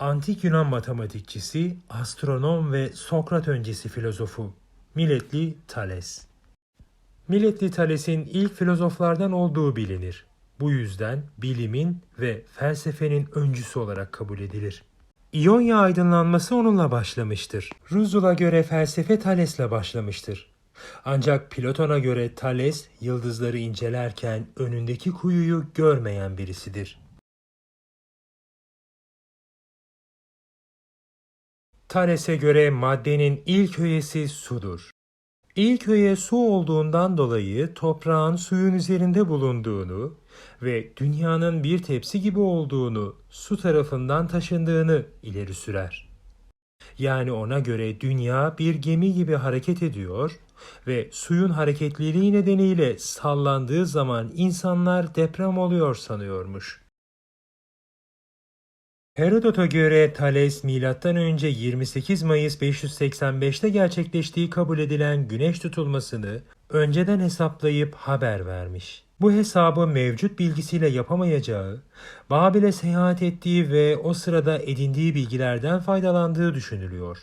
Antik Yunan matematikçisi, astronom ve Sokrat öncesi filozofu Miletli Thales. Miletli Thales'in ilk filozoflardan olduğu bilinir. Bu yüzden bilimin ve felsefenin öncüsü olarak kabul edilir. İonya aydınlanması onunla başlamıştır. Ruzul'a göre felsefe Thales'le başlamıştır. Ancak Platon'a göre Thales yıldızları incelerken önündeki kuyuyu görmeyen birisidir. Thales'e göre maddenin ilk öğesi sudur. İlk öğe su olduğundan dolayı toprağın suyun üzerinde bulunduğunu ve dünyanın bir tepsi gibi olduğunu, su tarafından taşındığını ileri sürer. Yani ona göre dünya bir gemi gibi hareket ediyor ve suyun hareketliliği nedeniyle sallandığı zaman insanlar deprem oluyor sanıyormuş. Herodot'a göre Thales M.Ö. 28 Mayıs 585'te gerçekleştiği kabul edilen güneş tutulmasını önceden hesaplayıp haber vermiş. Bu hesabı mevcut bilgisiyle yapamayacağı, Babil'e seyahat ettiği ve o sırada edindiği bilgilerden faydalandığı düşünülüyor.